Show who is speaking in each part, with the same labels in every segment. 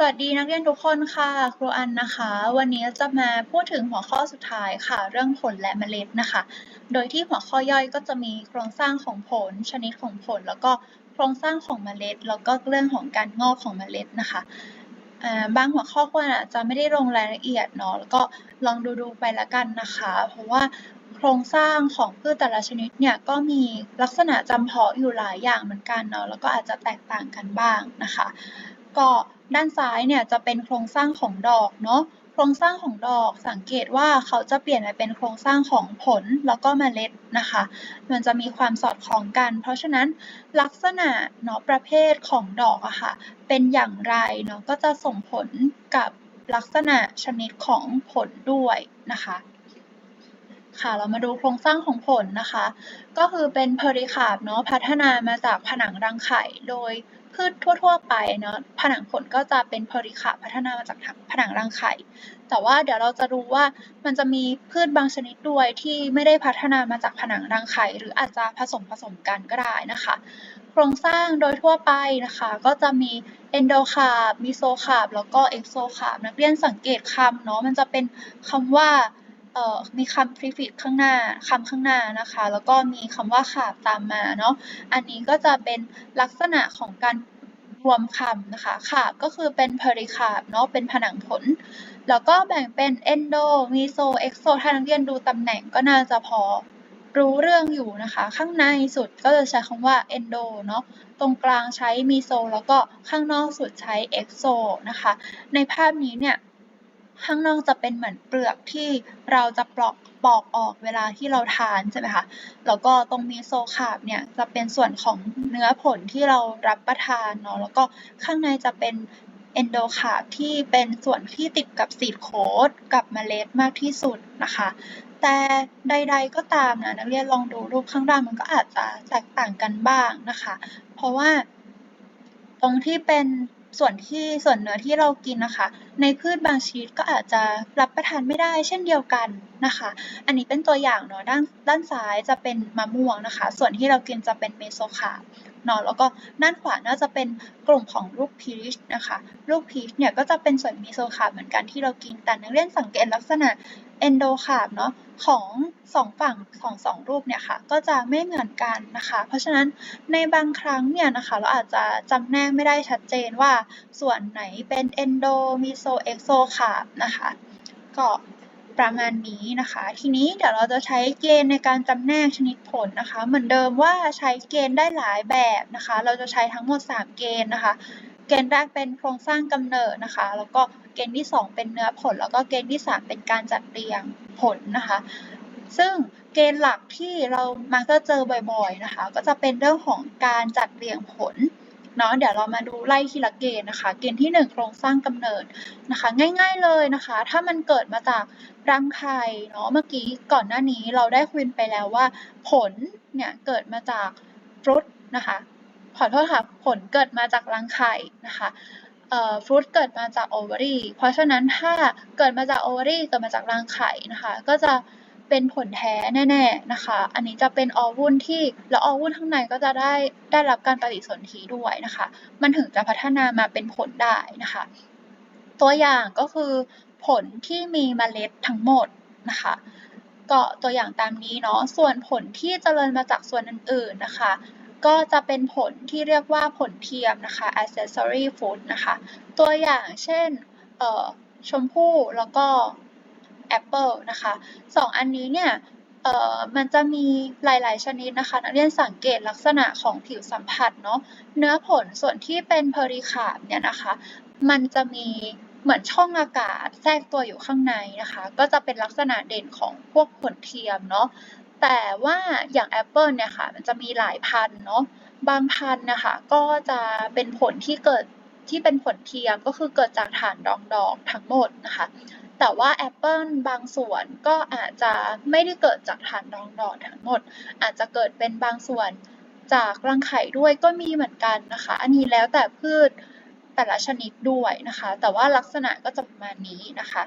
Speaker 1: สวัสดีนักเรียนทุกคนค่ะ ครูอันนะคะ วันนี้จะมาพูดถึงหัวข้อสุดท้ายค่ะ เรื่องผลและเมล็ดนะคะ โดยที่หัวข้อย่อยก็จะมีโครงสร้างของผล ชนิดของผล แล้วก็โครงสร้างของเมล็ด แล้วก็เรื่องของการงอกของเมล็ดนะคะบางหัวข้อควรอาจจะไม่ได้ลงรายละเอียดเนาะแล้วก็ลองดูดูๆไปละกันนะคะ เพราะว่าโครงสร้างของพืชแต่ละชนิดเนี่ยก็มีลักษณะจำเพาะอยู่หลายอย่างเหมือนกันเนาะแล้วก็อาจจะแตกต่างกันบ้างนะคะ ก็ด้านซ้ายเนี่ยจะเป็นโครงสร้างของดอกเนาะโครงสร้างของดอกสังเกตว่าเขาจะเปลี่ยนไปเป็นโครงสร้างของผลแล้วก็เมล็ดนะคะ มันจะมีความสอดคล้องกัน เพราะฉะนั้นลักษณะเนาะประเภทของดอกอะค่ะเป็นอย่างไรเนาะก็จะส่งผลกับลักษณะชนิดของผลด้วยนะคะค่ะเรามาดูโครงสร้างของผลนะคะ ก็คือเป็นเพริคาร์ปเนาะพัฒนามาจากผนังรังไข่โดย พืชทั่ว ๆ ไปเนาะผนังผลก็จะเป็นเพริคาร์พัฒนามาจากผนังรังไข่ แต่ว่าเดี๋ยวเราจะดูว่ามันจะมีพืชบางชนิดด้วยที่ไม่ได้พัฒนามาจากผนังรังไข่ หรืออาจจะผสมผสมกันก็ได้นะคะ โครงสร้างโดยทั่วไปนะคะ ก็จะมีเอนโดคาร์ปมิโซคาร์ปแล้วก็เอ็กโซคาร์ปนักเรียนสังเกตคำเนาะมันจะเป็นคำว่า อ่อมีคำ prefix ข้างหน้าคำข้างหน้านะคะ แล้วก็มีคำว่าขาบตามมาเนาะอันนี้ก็จะเป็นลักษณะของการรวมคำนะคะขาบก็คือเป็น pericarp เนาะเป็นผนังผล แล้วก็แบ่งเป็น endo meso exo ถ้านักเรียนดูตำแหน่งก็น่าจะพอรู้เรื่องอยู่นะคะ ข้างในสุดก็จะใช้คำว่า endo เนาะตรงกลางใช้ meso แล้วก็ข้างนอกสุดใช้ exo นะคะ ในภาพนี้เนี่ย ข้างนอกจะเป็นเหมือนเปลือกที่เราจะปลอกปอกออกเวลาที่เราทานใช่ไหมคะแล้วก็ตรงมีโซคาบเนี่ยจะเป็นส่วนของเนื้อผลที่เรารับประทานเนาะแล้วก็ข้างในจะเป็นเอนโดคาร์บที่เป็นส่วนที่ติดกับซีดโค้ดกับเมล็ดมากที่สุดนะคะ แต่ใด ๆ ก็ตามนะนักเรียนลองดูรูปข้างล่างมันก็อาจจะแตกต่างกันบ้างนะคะ เพราะว่าตรงที่เป็น ส่วนที่ส่วนเนื้อที่เรากินนะคะ ในพืชบางชนิดก็อาจจะรับประทานไม่ได้เช่นเดียวกันนะคะ อันนี้เป็นตัวอย่างเนาะด้านด้านซ้ายจะเป็นมะม่วงนะคะ ส่วนที่เรากินจะเป็นเมโซคาร์บ เนาะแล้วก็ด้านขวาน่าจะเป็นกลุ่มของลูกพีชนะคะ ลูกพีชเนี่ยก็จะเป็นส่วนเมโซคาร์บเหมือนกันที่เรากินแต่นักเรียนสังเกตลักษณะเอนโดคาร์บเนาะของสองฝั่งของสองรูปเนี่ยค่ะก็จะไม่เหมือนกันนะคะ เพราะฉะนั้นในบางครั้งเนี่ยนะคะเราอาจจะจำแนกไม่ได้ชัดเจนว่าส่วนไหนเป็นเอนโดมิโซเอ็กโซคาร์บนะคะก็ ประมาณนี้นะคะ ทีนี้เดี๋ยวเราจะใช้เกณฑ์ในการจำแนกชนิดผลนะคะ เหมือนเดิมว่าใช้เกณฑ์ได้หลายแบบนะคะ เราจะใช้ทั้งหมด 3 เกณฑ์นะคะ เกณฑ์แรกเป็นโครงสร้างกำเนิดนะคะ แล้วก็เกณฑ์ที่ 2 เป็นเนื้อผล แล้วก็เกณฑ์ที่ 3 เป็นการจัดเรียงผลนะคะ ซึ่งเกณฑ์หลักที่เรามักจะเจอบ่อยๆนะคะ ก็จะเป็นเรื่องของการจัดเรียงผลเนาะเดี๋ยวเรามาดูไล่ทีละเกณฑ์นะคะ เกณฑ์ที่ 1 โครงสร้างกำเนิดนะคะ ง่าย ๆเลยนะคะ ถ้ามันเกิดมาจาก รังไข่เนาะเมื่อกี้ก่อนหน้านี้เราได้คุยไปแล้วว่า ผลเนี่ยเกิดมาจากฟรุตนะคะ ขอโทษค่ะ ผลเกิดมาจากรังไข่นะคะเอ่อฟรุตเกิดมาจากโอเวารีเพราะฉะนั้นถ้าเกิดมาจากโอเวารีเกิดมาจากรังไข่นะคะ ก็จะเป็นผลแท้แน่ๆนะคะ อันนี้จะเป็นออวุ้นที่แล้วออวุ้นข้างในก็จะได้ได้รับการปฏิสนธิด้วยนะคะ มันถึงจะพัฒนามาเป็นผลได้นะคะ ตัวอย่างก็คือ ผลที่มีเมล็ดทั้งหมดนะคะก็ตัวอย่างตามนี้เนาะส่วนผลที่เจริญมาจากส่วนอื่นๆนะคะ ก็จะเป็นผลที่เรียกว่าผลเทียมนะคะ accessory fruit นะคะ ตัวอย่างเช่นเอ่อชมพู่แล้วก็แอปเปิลนะคะสองอันนี้เนี่ยเอ่อมันจะมีหลายๆชนิดนะคะ นักเรียนสังเกตลักษณะของผิวสัมผัสเนาะเนื้อผลส่วนที่เป็นเพริคาบเนี่ยนะคะ มันจะมี เหมือนช่องอากาศแทรกตัวอยู่ข้างในนะคะ ก็จะเป็นลักษณะเด่นของพวกผลเทียมเนาะแต่ว่าอย่างแอปเปิลเนี่ยค่ะมันจะมีหลายพันเนาะบางพันนะคะก็จะเป็นผลที่เกิดที่เป็นผลเทียมก็คือเกิดจากฐานรองดอกทั้งหมดนะคะ แต่ว่าแอปเปิลบางส่วนก็อาจจะไม่ได้เกิดจากฐานรองดอกทั้งหมด อาจจะเกิดเป็นบางส่วนจากรังไข่ด้วยก็มีเหมือนกันนะคะ อันนี้แล้วแต่พืช แต่ละชนิดด้วยนะคะ แต่ว่าลักษณะก็จะประมาณนี้นะคะ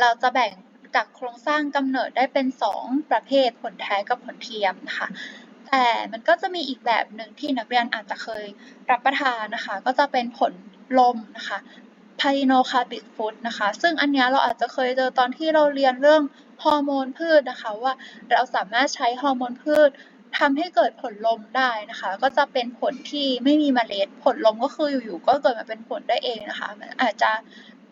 Speaker 1: เราจะแบ่งจากโครงสร้างกำเนิดได้เป็น 2 ประเภทผลแท้กับผลเทียมนะคะ แต่มันก็จะมีอีกแบบหนึ่งที่นักเรียนอาจจะเคยรับประทานนะคะ ก็จะเป็นผลลมนะคะพาริโนคาบิกฟูดนะคะ ซึ่งอันนี้เราอาจจะเคยเจอตอนที่เราเรียนเรื่องฮอร์โมนพืชนะคะ ว่าเราสามารถใช้ฮอร์โมนพืช ทำให้เกิดผลลมได้นะคะ ก็จะเป็นผลที่ไม่มีเมล็ด ผลลมก็คืออยู่ๆก็เกิดมาเป็นผลได้เองนะคะ มันอาจจะ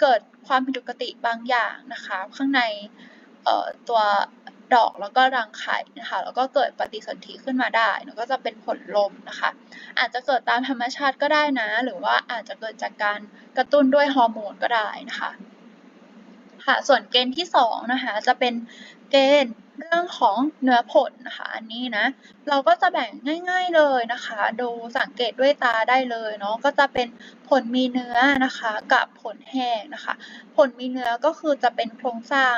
Speaker 1: เกิดความผิดปกติบางอย่างนะคะ ข้างในตัวดอกแล้วก็รังไข่นะคะแล้วก็เกิดปฏิสนธิขึ้นมาได้แล้วก็จะเป็นผลลมนะคะ อาจจะเกิดตามธรรมชาติก็ได้นะ หรือว่าอาจจะเกิดจากการกระตุ้นด้วยฮอร์โมนก็ได้นะคะค่ะส่วนเกณฑ์ที่2นะคะจะเป็นเกณฑ์ เรื่องของเนื้อผลนะคะอันนี้นะ เราก็จะแบ่งง่าย ๆเลยนะคะ ดูสังเกตด้วยตาได้เลยเนาะก็จะเป็นผลมีเนื้อนะคะ กับผลแห้งนะคะ ผลมีเนื้อก็คือจะเป็นโครงสร้าง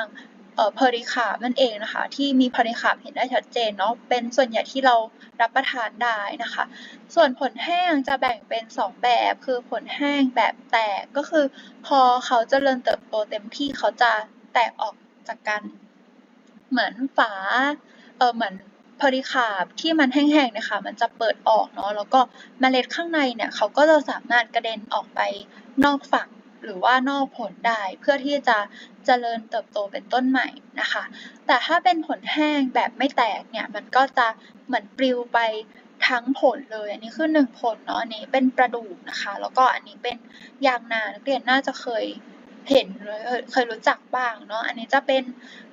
Speaker 1: เพอริคาบนั่นเองนะคะ ที่มีเพอริคาบเห็นได้ชัดเจนเนาะเป็นส่วนใหญ่ที่เรารับประทานได้นะคะ ส่วนผลแห้งจะแบ่งเป็น 2 แบบคือผลแห้งแบบแตกก็คือ พอเขาจเจริญเติบโตเต็มที่เขาจะแตกออกจากกัน เหมือนฝาเออเหมือนพริคาบที่มันแห้งๆนะคะมันจะเปิดออกเนาะแล้วก็เมล็ดข้างในเนี่ยเขาก็จะสามารถกระเด็นออกไปนอกฝักหรือว่านอกผลได้เพื่อที่จะเจริญเติบโตเป็นต้นใหม่นะคะ แต่ถ้าเป็นผลแห้งแบบไม่แตกเนี่ยมันก็จะเหมือนปลิวไปทั้งผลเลย อันนี้คือหนึ่งผลเนาะอันนี้เป็นประดูกนะคะ แล้วก็อันนี้เป็นยางนานักเรียนน่าจะเคย เห็นเคยรู้จักบ้างเนาะอันนี้จะเป็น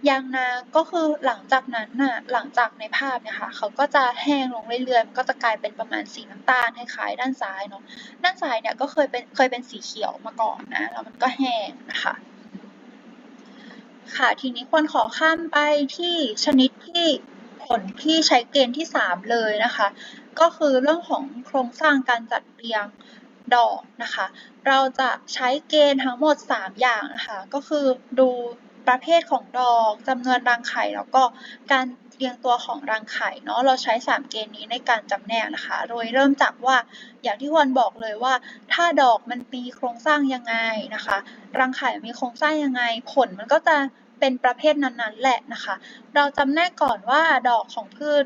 Speaker 1: ยางนา ก็คือหลังจากนั้นน่ะหลังจากในภาพเนี่ยค่ะเขาก็จะแห้งลงเรื่อยๆก็จะกลายเป็นประมาณสีน้ำตาลคล้ายๆด้านซ้ายเนาะด้านซ้ายเนี่ยก็เคยเป็นเคยเป็นสีเขียวมาก่อนนะแล้วมันก็แห้งนะคะค่ะทีนี้ควรขอข้ามไปที่ชนิดที่ผลที่ใช้เกณฑ์ที่ 3 เลยนะคะ ก็คือเรื่องของโครงสร้างการจัดเรียง ดอกนะคะ เราจะใช้เกณฑ์ทั้งหมด 3 อย่างนะคะ ก็คือดูประเภทของดอกจำนวนรังไข่แล้วก็การเรียงตัวของรังไข่เนาะเราใช้ 3 เกณฑ์นี้ในการจำแนกนะคะ โดยเริ่มจากว่าอย่างที่วันบอกเลยว่า ถ้าดอกมันมีโครงสร้างยังไงนะคะ รังไข่มีโครงสร้างยังไง ผลมันก็จะเป็นประเภทนั้นๆแหละนะคะ เราจำแนกก่อนว่าดอกของพืช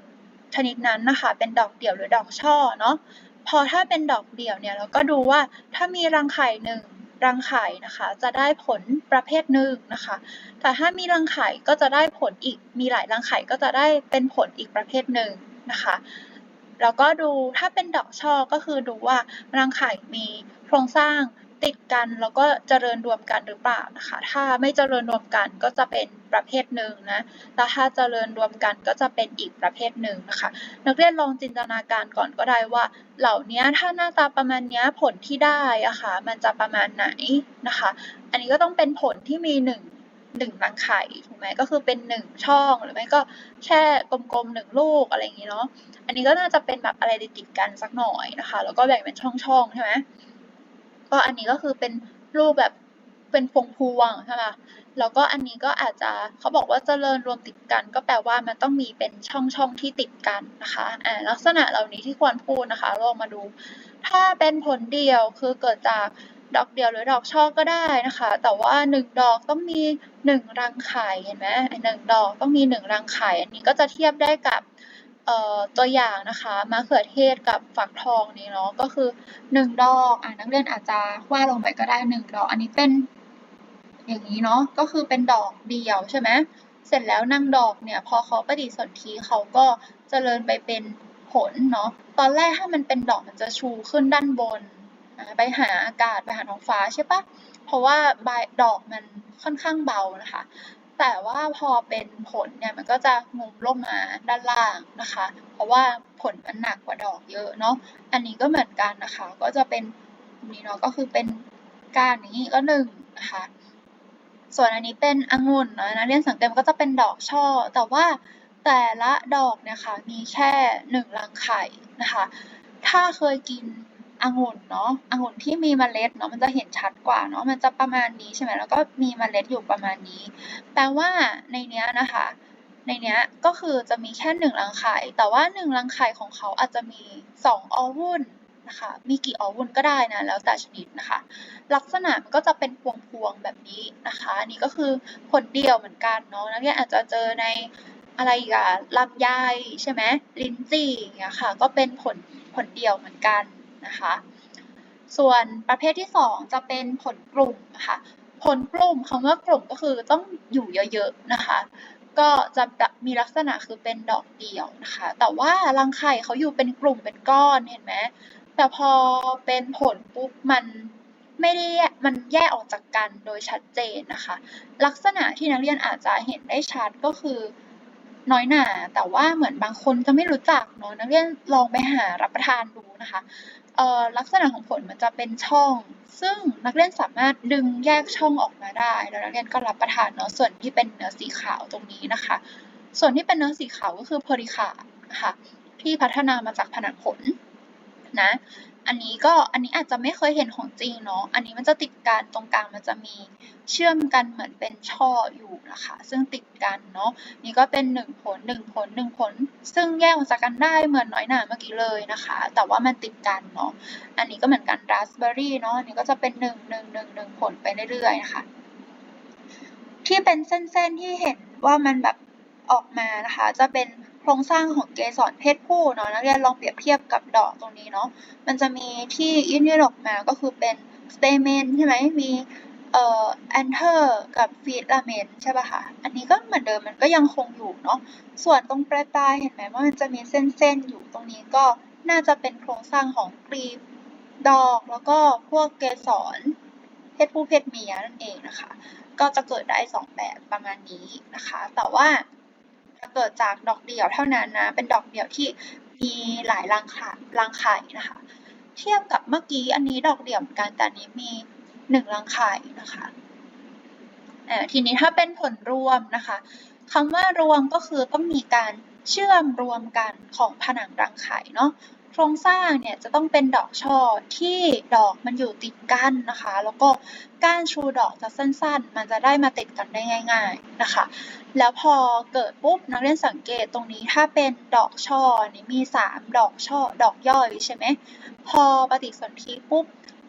Speaker 1: ชนิดนั้นนะคะ เป็นดอกเดี่ยวหรือดอกช่อเนาะ พอถ้าเป็นดอกเดี่ยวเนี่ย เราก็ดูว่าถ้ามีรังไข่หนึ่งรังไข่นะคะ จะได้ผลประเภทหนึ่งนะคะ แต่ถ้ามีรังไข่ก็จะได้ผลอีก มีหลายรังไข่ก็จะได้เป็นผลอีกประเภทหนึ่งนะคะ แล้วก็ดูถ้าเป็นดอกช่อก็คือดูว่ารังไข่มีโครงสร้าง ติดกันแล้วก็เจริญรวมกันหรือเปล่านะคะ ถ้าไม่เจริญรวมกันก็จะเป็นประเภทหนึ่งนะแล้วถ้าเจริญรวมกันก็จะเป็นอีกประเภทหนึ่งนะคะ นักเรียนลองจินตนาการก่อนก็ได้ว่า เหล่านี้ถ้าหน้าตาประมาณนี้ผลที่ได้อะคะ่ะมันจะประมาณไหนนะคะ อันนี้ก็ต้องเป็นผลที่มีหนึ่งหนึ่งรังไข่ถูกไหมก็คือเป็นหนึ่งช่องหรือไม่ก็แค่กลมๆหนึ่งลูกอะไรอย่างนี้เนาะอันนี้ก็น่าจะเป็นแบบอะไรติดๆกันสักหน่อยนะคะ แล้วก็แบ่งเป็นช่องๆใช่ไหม ก็อันนี้ก็คือเป็นรูปแบบเป็นพวงพวงใช่ไหมแล้วก็อันนี้ก็อาจจะเขาบอกว่าเจริญรวมติดกัน ก็แปลว่ามันต้องมีเป็นช่องช่องที่ติดกันนะคะอ่าลักษณะเหล่านี้ที่ควรพูดนะคะลองมาดู ถ้าเป็นผลเดียวคือเกิดจากดอกเดียวหรือดอกช่อก็ได้นะคะ แต่ว่าหนึ่งดอกต้องมีหนึ่งรังไข่เห็นไหมหนึ่งดอกต้องมีหนึ่งรังไข่ อันนี้ก็จะเทียบได้กับ ตัวอย่างนะคะมะเขือเทศกับฝักทองนี้เนาะก็คือหนึ่งดอกอ่านักเรียนอาจจะวาดลงไปก็ได้หนึ่งดอก อันนี้เป็นอย่างนี้เนาะก็คือเป็นดอกเดียวใช่ไหมเสร็จแล้วนางดอกเนี่ยพอเขาปฏิสนธิเขาก็เจริญไปเป็นผลเนาะตอนแรกถ้ามันเป็นดอกมันจะชูขึ้นด้านบนไปหาอากาศไปหาท้องฟ้าใช่ปะเพราะว่าใบดอกมันค่อนข้างเบานะคะ แต่ว่าพอเป็นผลเนี่ยมันก็จะงุมลงมาด้านล่างนะคะ เพราะว่าผลมันหนักกว่าดอกเยอะเนาะ อันนี้ก็เหมือนกันนะคะ ก็จะเป็นนี่เนาะก็คือเป็นก้านนี้ก็หนึ่งนะคะ ส่วนอันนี้เป็นองุ่นนะนักเรียนสังเกตก็จะเป็นดอกช่อ แต่ว่าแต่ละดอกเนี่ยค่ะมีแค่หนึ่งรังไข่นะคะ ถ้าเคยกิน องุ่นเนาะองุ่นที่มีเมล็ดเนาะมันจะเห็นชัดกว่าเนาะมันจะประมาณนี้ใช่ไหมแล้วก็มีเมล็ดอยู่ประมาณนี้ แปลว่าในเนี้ยนะคะ ในเนี้ยก็คือจะมีแค่หนึ่งรังไข่ แต่ว่าหนึ่งรังไข่ของเขาอาจจะมีสองอวุ่นนะคะมีกี่อวุ่นก็ได้นะแล้วแต่ชนิดนะคะ ลักษณะมันก็จะเป็นพวงๆแบบนี้นะคะอันนี้ก็คือผลเดียวเหมือนกันเนาะนักเรียนอาจจะเจอในอะไรอีกอะลำไยใช่ไหมลิ้นจี่อย่างเงี้ยค่ะ ก็เป็นผลผลเดียวเหมือนกัน นะคะ ส่วนประเภทที่ 2 จะเป็นผลกลุ่มค่ะ ผลกลุ่มคำว่ากลุ่มก็คือต้องอยู่เยอะๆนะคะ ก็จะมีลักษณะคือเป็นดอกเดี่ยวนะคะ แต่ว่ารังไข่เขาอยู่เป็นกลุ่มเป็นก้อนเห็นไหมแต่พอเป็นผลปุ๊บมันไม่ได้มันแยกออกจากกันโดยชัดเจนนะคะ ลักษณะที่นักเรียนอาจจะเห็นได้ชัดก็คือน้อยหนาแต่ว่าเหมือนบางคนจะไม่รู้จักเนาะนักเรียนลองไปหารับประทานดูนะคะ ลักษณะของผลมันจะเป็นช่อง ซึ่งนักเรียนสามารถดึงแยกช่องออกมาได้ แล้วนักเรียนก็รับประทานเนาะส่วนที่เป็นเนื้อสีขาวตรงนี้นะคะ ส่วนที่เป็นเนื้อสีขาวก็คือโพลิคาค่ะที่พัฒนามาจากผนังผล นะ อันนี้ก็อันนี้อาจจะไม่เคยเห็นของจริงเนาะ อันนี้มันจะติดกันตรงกลางมันจะมีเชื่อมกันเหมือนเป็นช่ออยู่นะคะ ซึ่งติดกันเนาะ นี่ก็เป็น 1 ผล 1 ผล 1 ผล ซึ่งแยกออกจากกันได้เหมือนน้อยหนาเมื่อกี้เลยนะคะ แต่ว่ามันติดกันเนาะ อันนี้ก็เหมือนกันราสเบอร์รี่เนาะ อันนี้ก็จะเป็น 1 1 1 1 ผลไปเรื่อยๆนะคะ ที่เป็นเส้นๆที่เห็นว่ามันแบบออกมานะคะ จะเป็น โครงสร้างของเกสรเพศผู้เนาะนักเรียนลองเปรียบเทียบกับดอกตรงนี้เนาะมันจะมีที่ยื่นยืดออกมาก็คือเป็นสเตเมนใช่ไหมมีเอ่อแอนเทอร์กับฟีดลาเมนใช่ป่ะคะอันนี้ก็เหมือนเดิมมันก็ยังคงอยู่เนาะส่วนตรงปลายปลายเห็นไหมว่ามันจะมีเส้นๆอยู่ตรงนี้ก็น่าจะเป็นโครงสร้างของกรีบดอกแล้วก็พวกเกสรเพศผู้เพศเมียนั่นเองนะคะ ก็จะเกิดได้สองแบบประมาณนี้นะคะ แต่ว่า เกิดจากดอกเดี่ยวเท่านั้นนะ เป็นดอกเดี่ยวที่มีหลายรังค่รังไข่นะคะ เทียบกับเมื่อกี้อันนี้ดอกเดี่ยวเหมือนกันแต่นี้มีหนึ่งรังไข่นะคะทีนี้ถ้าเป็นผลรวมนะคะคำว่ารวมก็คือต้องมีการเชื่อมรวมกันของผนังรังไข่เนาะ โครงสร้างเนี่ยจะต้องเป็นดอกช่อที่ดอกมันอยู่ติดกันนะคะ แล้วก็ก้านชูดอกจะสั้น ๆ มันจะได้มาติดกันได้ง่าย ๆนะคะ แล้วพอเกิดปุ๊บนักเรียนสังเกตตรงนี้ถ้าเป็นดอกช่อนี่มี 3 ดอกช่อดอกย่อยใช่ไหมพอปฏิสนธิปุ๊บ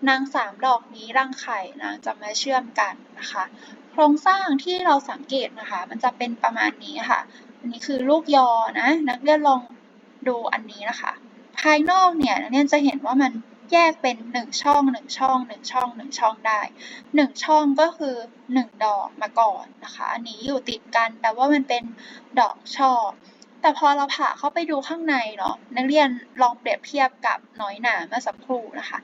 Speaker 1: นางสามดอกนี้รังไข่นางจะมาเชื่อมกันนะคะ โครงสร้างที่เราสังเกตนะคะ มันจะเป็นประมาณนี้ค่ะ อันนี้คือลูกยอนะ นักเรียนลองดูอันนี้นะคะ ภายนอกเนี่ยนักเรียนจะเห็นว่ามันแยกเป็น 1 ช่อง 1 ช่อง 1 ช่อง 1 ช่องได้ 1 ช่องก็คือ 1 ดอกมาก่อนนะคะ อันนี้อยู่ติดกันแปลว่ามันเป็นดอกช่อ แต่พอเราผ่าเข้าไปดูข้างในเนาะนักเรียนลองเปรียบเทียบกับน้อยหนาเมื่อสักครู่นะคะ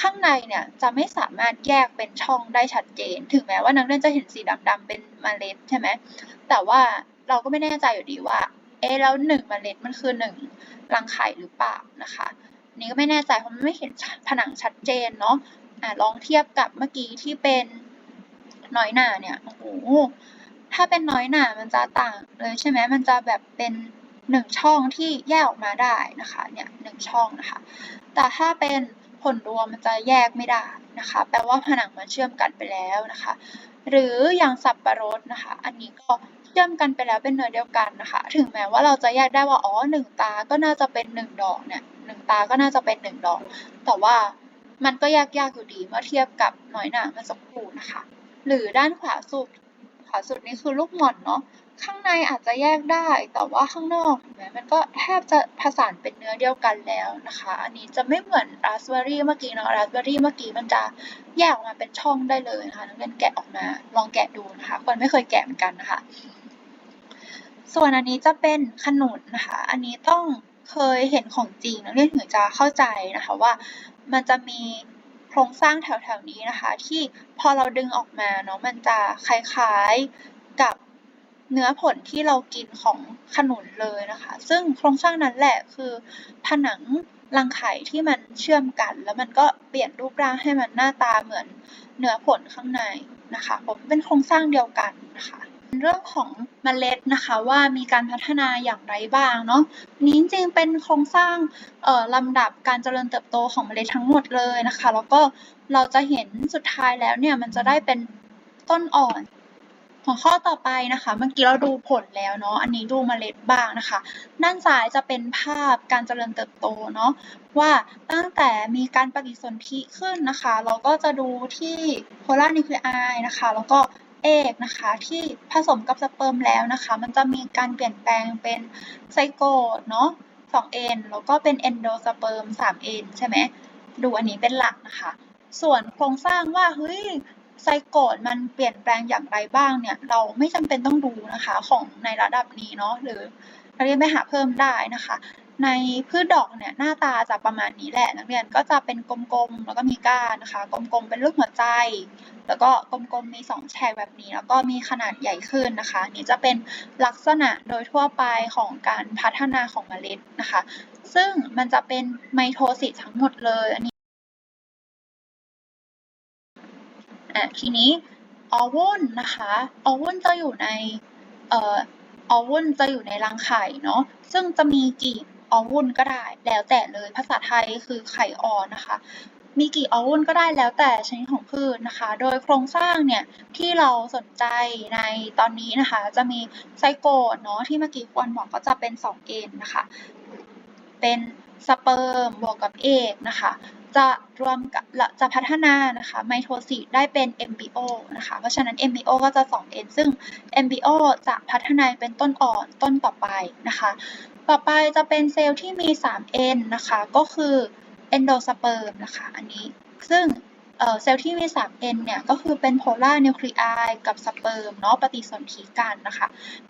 Speaker 1: ข้างในเนี่ยจะไม่สามารถแยกเป็นช่องได้ชัดเจน ถึงแม้ว่านักเรียนจะเห็นสีดำๆเป็นเมล็ดใช่ไหมแต่ว่าเราก็ไม่แน่ใจอยู่ดีว่าเอ๊แล้วหนึ่งเมล็ดมันคือหนึ่ง รังไข่หรือเปล่านะคะนี่ก็ไม่แน่ใจเพราะมันไม่เห็นผนังชัดเจนเนาะอ่าลองเทียบกับเมื่อกี้ที่เป็นน้อยหนาเนี่ยโอ้โหถ้าเป็นน้อยหนามันจะต่างเลยใช่ไหมมันจะแบบเป็นหนึ่งช่องที่แยกออกมาได้นะคะเนี่ยหนึ่งช่องนะคะ แต่ถ้าเป็นผลรวมมันจะแยกไม่ได้นะคะ แปลว่าผนังมันเชื่อมกันไปแล้วนะคะ หรืออย่างสับปะรดนะคะ อันนี้ก็ เชื่อมกันไปแล้วเป็นเนื้อเดียวกันนะคะ ถึงแม้ว่าเราจะแยกได้ว่าอ๋อหนึ่งตาก็น่าจะเป็นหนึ่งดอกเนี่ยหนึ่งตาก็น่าจะเป็นหนึ่งดอก แต่ว่ามันก็ยากยากอยู่ดีเมื่อเทียบกับน้อยหนาเมื่อสักครู่นะคะ หรือด้านขวาสุดขวาสุดนี่คือลูกหม่อนเนาะข้างในอาจจะแยกได้ แต่ว่าข้างนอกเห็นไหมมันก็แทบจะผสานเป็นเนื้อเดียวกันแล้วนะคะ อันนี้จะไม่เหมือนราสเบอร์รี่เมื่อกี้เนาะราสเบอร์รี่เมื่อกี้มันจะแยกออกมาเป็นช่องได้เลยนะคะนักเรียนแกะออกมาลองแกะดูนะคะคนไม่เคยแกะเหมือนกันนะคะ ส่วนอันนี้จะเป็นขนุนนะคะ อันนี้ต้องเคยเห็นของจริงนักเรียนถึงจะเข้าใจนะคะว่ามันจะมีโครงสร้างแถวๆนี้นะคะ ที่พอเราดึงออกมาเนาะมันจะคล้ายๆกับเนื้อผลที่เรากินของขนุนเลยนะคะ ซึ่งโครงสร้างนั้นแหละคือผนังรังไข่ที่มันเชื่อมกัน แล้วมันก็เปลี่ยนรูปร่างให้มันหน้าตาเหมือนเนื้อผลข้างในนะคะผมเป็นโครงสร้างเดียวกันนะคะ เรื่องของเมล็ดนะคะว่ามีการพัฒนาอย่างไรบ้างเนาะนี้จริงๆเป็นโครงสร้างลำดับการเจริญเติบโตของเมล็ดทั้งหมดเลยนะคะ แล้วก็เราจะเห็นสุดท้ายแล้วเนี่ยมันจะได้เป็นต้นอ่อนหัวข้อต่อไปนะคะเมื่อกี้เราดูผลแล้วเนาะอันนี้ดูเมล็ดบ้างนะคะ ด้านซ้ายจะเป็นภาพการเจริญเติบโตเนาะว่าตั้งแต่มีการปฏิสนธิขึ้นนะคะ เราก็จะดูที่โพลาร์นิวคลีไอนะคะ แล้วก็ เอกนะคะที่ผสมกับสเปิร์มแล้วนะคะ มันจะมีการเปลี่ยนแปลงเป็นไซโกตเนาะ 2n แล้วก็เป็นเอนโดสเปิร์ม 3n ใช่ไหมดูอันนี้เป็นหลักนะคะ ส่วนโครงสร้างว่าเฮ้ยไซโกดมันเปลี่ยนแปลงอย่างไรบ้างเนี่ย เราไม่จำเป็นต้องดูนะคะของในระดับนี้เนาะหรือเรียนไปหาเพิ่มได้นะคะ ในพืชดอกเนี่ยหน้าตาจะประมาณนี้แหละนักเรียนก็จะเป็นกลมๆแล้วก็มีก้านนะคะกลมๆเป็นรูปหัวใจ แล้วก็กลมๆมีสองแฉกแบบนี้ แล้วก็มีขนาดใหญ่ขึ้นนะคะ นี่จะเป็นลักษณะโดยทั่วไปของการพัฒนาของเมล็ดนะคะ ซึ่งมันจะเป็นไมโทซิสทั้งหมดเลยอันนี้อะทีนี้ออวุลนะคะออวุลจะอยู่ในเอ่อออวุลจะอยู่ในรังไข่เนาะซึ่งจะมีกี่ ออวุลก็ได้แล้วแต่เลยภาษาไทยคือไข่ออนนะคะ มีกี่ออวุลก็ได้แล้วแต่ชนิดของพืชนะคะ โดยโครงสร้างเนี่ยที่เราสนใจในตอนนี้นะคะ จะมีไซโกดเนาะที่เมื่อกี้ควรบอกก็จะเป็น 2N นะคะ เป็นสเปิร์มบวกกับเอกนะคะ จะรวมกับจะพัฒนานะคะไมโทซิสได้เป็น MBO นะคะ เพราะฉะนั้น MBO ก็จะ 2N ซึ่ง MBO จะพัฒนาเป็นต้นอ่อนต้นต่อไปนะคะ ต่อไปจะเป็นเซลล์ที่มี 3N นะคะ ก็คือเอนโดสเปิร์มนะคะ อันนี้ ซึ่งเซลล์ที่มี 3N เนี่ย ก็คือเป็นโพลาร์นิวคลีไอกับสเปิร์มเนาะ ปฏิสนธิกันนะคะ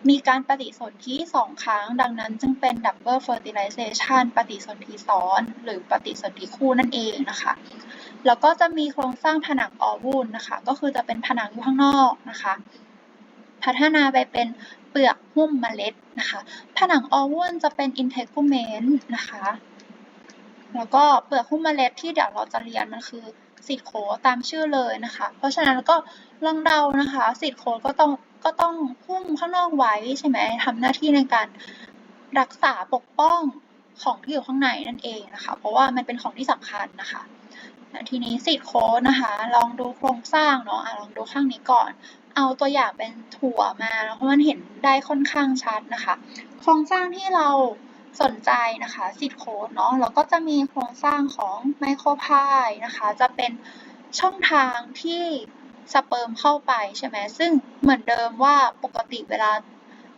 Speaker 1: มีการปฏิสนธิ 2 ครั้ง ดังนั้นจึงเป็นดับเบิลเฟอร์ติไลเซชันปฏิสนธิซ้อน หรือปฏิสนธิคู่นั่นเองนะคะ แล้วก็จะมีโครงสร้างผนังออวูลนะคะ ก็คือจะเป็นผนังอยู่ข้างนอกนะคะ พัฒนาไปเป็น เปลือกหุ้มเมล็ดนะคะ ผนังออวูลจะเป็นอินเทกูเมนต์นะคะ แล้วก็เปลือกหุ้มเมล็ดที่เดี๋ยวเราจะเรียนมันคือซีโคตามชื่อเลยนะคะ เพราะฉะนั้นก็ลองเดานะคะซีโคก็ต้องก็ต้องหุ้มข้างนอกไว้ใช่ไหมทำหน้าที่ในการรักษาปกป้องของที่อยู่ข้างในนั่นเองนะคะ เพราะว่ามันเป็นของที่สำคัญนะคะทีนี้ซีโคนะคะ ลองดูโครงสร้างเนาะะลองดูข้างนี้ก่อน เอาตัวอย่างเป็นถั่วมาแล้วเพราะมันเห็นได้ค่อนข้างชัดนะคะ โครงสร้างที่เราสนใจนะคะซิดโค้ดเนาะ แล้วก็จะมีโครงสร้างของไมโครพายนะคะ จะเป็นช่องทางที่สเปิร์มเข้าไปใช่ไหม ซึ่งเหมือนเดิมว่าปกติเวลา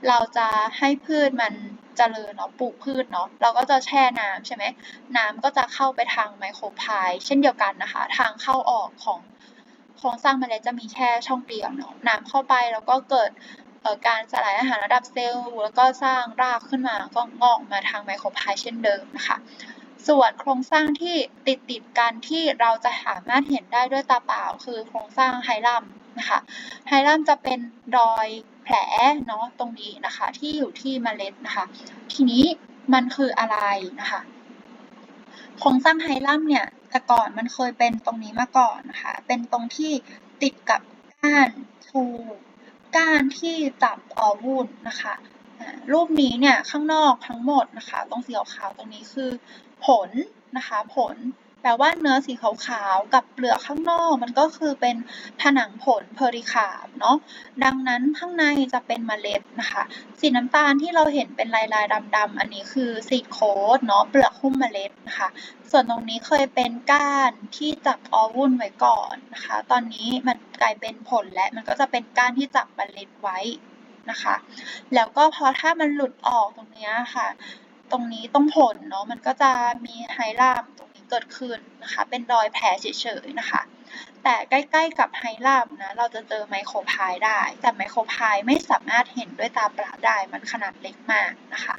Speaker 1: เราจะให้พืชมันเจริญเนาะ ปลูกพืชเนาะ เราก็จะแช่น้ำใช่ไหม น้ำก็จะเข้าไปทางไมโครพายเช่นเดียวกันนะคะ ทางเข้าออกของ โครงสร้างเมล็ดจะมีแค่ช่องเดียวเนาะน้ำเข้าไปแล้วก็เกิดการสลายอาหารระดับเซลล์ แล้วก็สร้างรากขึ้นมาก็งอกมาทางไมโครไพเช่นเดิมนะคะส่วนโครงสร้างที่ติดติดกันที่เราจะสามารถเห็นได้ด้วยตาเปล่า คือโครงสร้างไฮลัมนะคะไฮลัมจะเป็นรอยแผลเนาะตรงนี้นะคะที่อยู่ที่เมล็ดนะคะทีนี้มันคืออะไรนะคะโครงสร้างไฮลัมเนี่ย แต่ก่อนมันเคยเป็นตรงนี้มาก่อนนะคะ เป็นตรงที่ติดกับก้านทูก้านที่จับออวุธนะคะรูปนี้เนี่ยข้างนอกทั้งหมดนะคะ ตรงสีขาวตรงนี้คือผลนะคะ ผล แปลว่าเนื้อสีขาวๆ กับเปลือกข้างนอกมันก็คือเป็นผนังผลเพอริคามเนาะ ดังนั้นข้างในจะเป็นเมล็ดนะคะ สีน้ำตาลที่เราเห็นเป็นลายๆดำๆอันนี้คือซีดโค้ดเนาะเปลือกหุ้มเมล็ดนะคะ ส่วนตรงนี้เคยเป็นก้านที่จับออวุ้นไว้ก่อนนะคะ ตอนนี้มันกลายเป็นผลและมันก็จะเป็นก้านที่จับเมล็ดไว้นะคะ แล้วก็พอถ้ามันหลุดออกตรงนี้ค่ะ ตรงนี้ตรงผลเนาะมันก็จะมีไฮลามตรง เกิดขึ้นนะคะ เป็นรอยแผลเฉยๆนะคะ แต่ใกล้ๆกับไฮลามนะ เราจะเจอไมโครพายได้ แต่ไมโครพายไม่สามารถเห็นด้วยตาเปล่าได้ มันขนาดเล็กมากนะคะ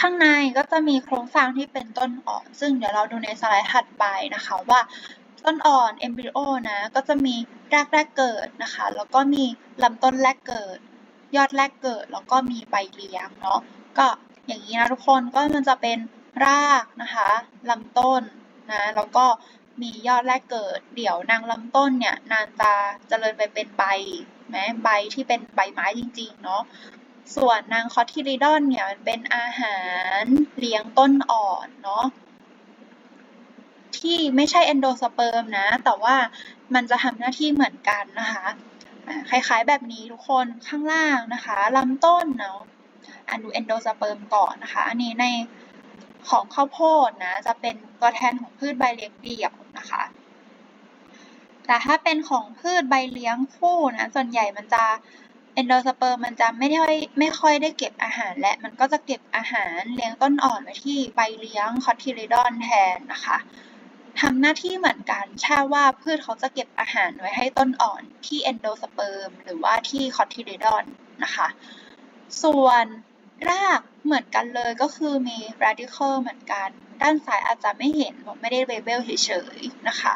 Speaker 1: ข้างในก็จะมีโครงสร้างที่เป็นต้นอ่อน ซึ่งเดี๋ยวเราดูในสไลด์ถัดไปนะคะว่าต้นอ่อนเอมบริโอนะก็จะมีรากแรกเกิดนะคะ แล้วก็มีลำต้นแรกเกิด ยอดแรกเกิด แล้วก็มีใบเลี้ยงเนาะก็อย่างนี้นะทุกคนก็มันจะเป็น รากนะคะลำต้นนะแล้วก็มียอดแรกเกิด เดี๋ยวนางลำต้นเนี่ยนานจะเจริญไปเป็นใบแม้ใบที่เป็นใบไม้จริงๆเนาะส่วนนางคอทิลิดอนเนี่ยมันเป็นอาหารเลี้ยงต้นอ่อนเนาะที่ไม่ใช่เอนโดสเปิร์มนะ แต่ว่ามันจะทำหน้าที่เหมือนกันนะคะคล้ายๆแบบนี้ทุกคนข้างล่างนะคะลำต้นเนาะอันดูเอนโดสเปิร์มก่อนนะคะ อันนี้ใน ของข้าวโพดนะจะเป็นตัวแทนของพืชใบเลี้ยงเดี่ยวนะคะ แต่ถ้าเป็นของพืชใบเลี้ยงคู่นะส่วนใหญ่มันจะเอนโดสเปิร์มมันจะไม่ได้ไม่ค่อยได้เก็บอาหารและมันก็จะเก็บอาหารเลี้ยงต้นอ่อนไว้ที่ใบเลี้ยงคอทิลิดอนแทนนะคะทำหน้าที่เหมือนกันแค่ว่าพืชเขาจะเก็บอาหารไว้ให้ต้นอ่อนที่เอนโดสเปิร์มหรือว่าที่คอทิลิดอนนะคะ ส่วน รากเหมือนกันเลย ก็คือมี radical เหมือนกัน ด้านซ้ายอาจจะไม่เห็นผมไม่ได้เลเบลเฉยๆ นะคะ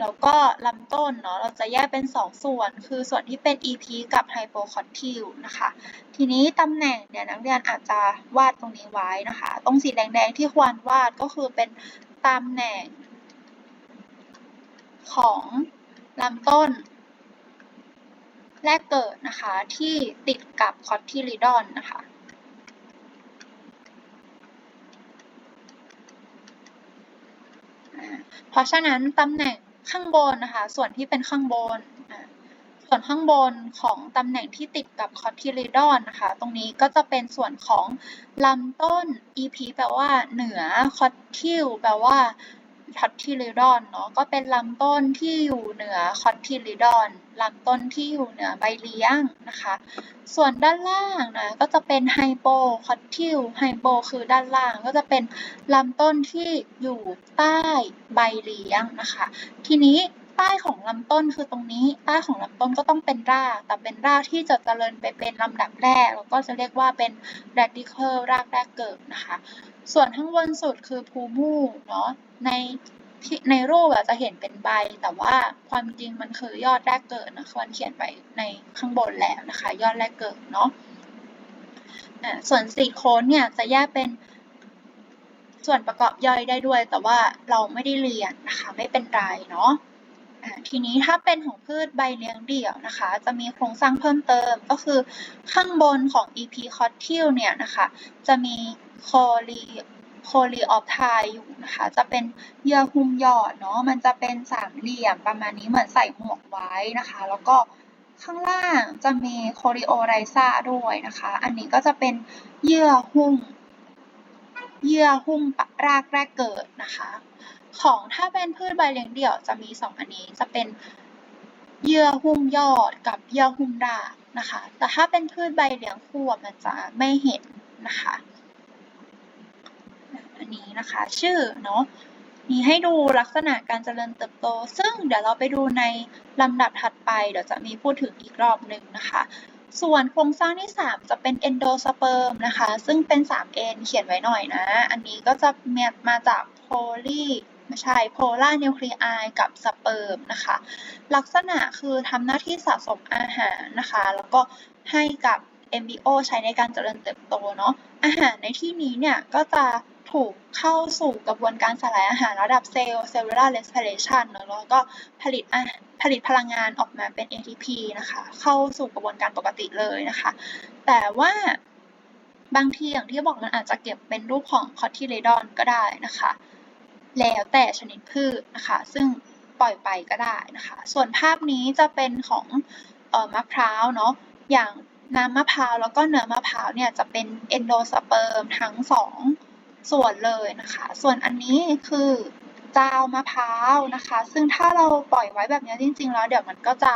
Speaker 1: แล้วก็ลำต้นเนาะ เราจะแยกเป็น 2 ส่วน คือส่วนที่เป็น EP กับ hypocotyl นะคะ ทีนี้ตำแหน่งเนี่ยนักเรียนอาจจะวาดตรงนี้ไว้นะคะ ตรงสีแดงๆที่ควรวาดก็คือเป็นตำแหน่งของลำต้น แรกเกิดนะคะที่ติดกับคอตทิลิดอนนะคะเพราะฉะนั้นตำแหน่งข้างบนนะคะ ส่วนที่เป็นข้างบน ส่วนข้างบนของตำแหน่งที่ติดกับคอตทิลิดอนนะคะ ตรงนี้ก็จะเป็นส่วนของลำต้น EP แปลว่าเหนือคอตทิลแปลว่า คอตทิลิดอนเนาะก็เป็นลำต้นที่อยู่เหนือคอตทิลิดอนลำต้นที่อยู่เหนือใบเลี้ยงนะคะ ส่วนด้านล่างนะก็จะเป็นไฮโปคอตทิลไฮโปคือด้านล่างก็จะเป็นลำต้นที่อยู่ใต้ใบเลี้ยงนะคะ ทีนี้ ใต้ของลำต้นคือตรงนี้ ใต้ของลำต้นก็ต้องเป็นราก แต่เป็นรากที่จะเจริญไปเป็นลำดับแรก แล้วก็จะเรียกว่าเป็น radical รากแรกเกิดนะคะ ส่วนข้างบนสุดคือภูมูเนาะ ในในรูปจะเห็นเป็นใบ แต่ว่าความจริงมันคือยอดแรกเกิดนะควรเขียนไปในข้างบนแล้วนะคะ ยอดแรกเกิดเนาะส่วนสีโคนเนี่ยจะแยกเป็นส่วนประกอบย่อยได้ด้วย แต่ว่าเราไม่ได้เรียนนะคะ ไม่เป็นไรเนาะ ทีนี้ถ้าเป็นของพืชใบเลี้ยงเดี่ยวนะคะ จะมีโครงสร้างเพิ่มเติมก็คือข้างบนของ EP c o t y l เนี่ยนะคะ จะมีโคลีโคลีออฟไทอยู่นะคะ จะเป็นเยื่อหุ้มยอดเนาะมันจะเป็นสามเหลี่ยมประมาณนี้เหมือนใส่หมวกไว้นะคะ แล้วก็ข้างล่างจะมีโคลิโอไรซาด้วยนะคะ อันนี้ก็จะเป็นเยื่อหุ้ม เยื่อหุ้มรากแรกเกิดนะคะ ของถ้าเป็นพืชใบเลี้ยงเดี่ยวจะมีสองอันนี้จะเป็นเยื่อหุ้มยอดกับเยื่อหุ้มรากนะคะ แต่ถ้าเป็นพืชใบเลี้ยงคู่มันจะไม่เห็นนะคะ อันนี้นะคะชื่อเนาะมีให้ดูลักษณะการเจริญเติบโต ซึ่งเดี๋ยวเราไปดูในลำดับถัดไป เดี๋ยวจะมีพูดถึงอีกรอบหนึ่งนะคะ ส่วนโครงสร้างที่ 3 จะเป็นเอนโดสเปิร์มนะคะ ซึ่งเป็น 3N เขียนไว้หน่อยนะ อันนี้ก็จะมาจากโพลี ไม่ใช่โพลาร์นิวคลีไอกับสเปิร์มนะคะ ลักษณะคือทำหน้าที่สะสมอาหารนะคะ แล้วก็ให้กับ MBO ใช้ในการเจริญเติบโตเนาะอาหารในที่นี้เนี่ยก็จะถูกเข้าสู่กระบวนการสลายอาหารระดับเซลล์ cellular respiration เนอะแล้วก็ผลิตผลิตพลังงานออกมาเป็น ATP นะคะ เข้าสู่กระบวนการปกติเลยนะคะ แต่ว่าบางทีอย่างที่บอกมันอาจจะเก็บเป็นรูปของคอทิเลดอนก็ได้นะคะ แล้วแต่ชนิดพืชนะคะซึ่งปล่อยไปก็ได้นะคะ ส่วนภาพนี้จะเป็นของออมะพร้าวเนาะอย่างน้ำมะพร้าวแล้วก็เนื้อมะพร้าวเนี่ยจะเป็นเอนโดสเปิร์มทั้งสองส่วนเลยนะคะ ส่วนอันนี้คือจ้ามะพร้าวนะคะ ซึ่งถ้าเราปล่อยไว้แบบนี้จริง ๆ แล้วเดี๋ยวมันก็จะ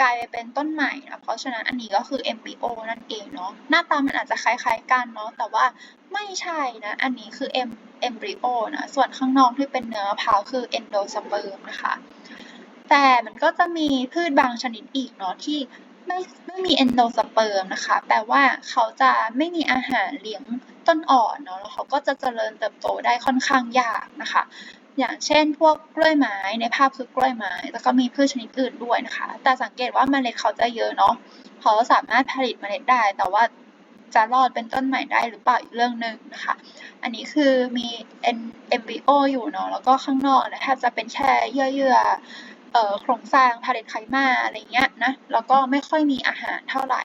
Speaker 1: กลายไปเป็นต้นใหม่นะเพราะฉะนั้นอันนี้ก็คือ MBO นั่นเองเนาะหน้าตามันอาจจะคล้ายๆกันเนาะแต่ว่าไม่ใช่นะ อันนี้คือ M embryo นะ ส่วนข้างนอกที่เป็นเนื้อมะพร้าวคือ endosperm นะคะ แต่มันก็จะมีพืชบางชนิดอีกเนาะที่ไม่ไม่มี endosperm นะคะ แปลว่าเขาจะไม่มีอาหารเลี้ยงต้นอ่อนเนาะ แล้วเขาก็จะเจริญเติบโตได้ค่อนข้างยากนะคะ อย่างเช่น พวกกล้วยไม้ในภาพคือกล้วยไม้ แล้วก็มีพืชชนิดอื่นด้วยนะคะ แต่สังเกตว่าเมล็ดเขาจะเยอะเนาะ เขาสามารถผลิตเมล็ดได้ แต่ว่า จะรอดเป็นต้นใหม่ได้หรือเปล่าอีกเรื่องหนึ่งนะคะ อันนี้คือมีเอ็มบีโออยู่เนาะแล้วก็ข้างนอกนะแทบจะเป็นแค่เยื่อโครงสร้างพาเลตไขมันอะไรเงี้ยนะแล้วก็ไม่ค่อยมีอาหารเท่าไหร่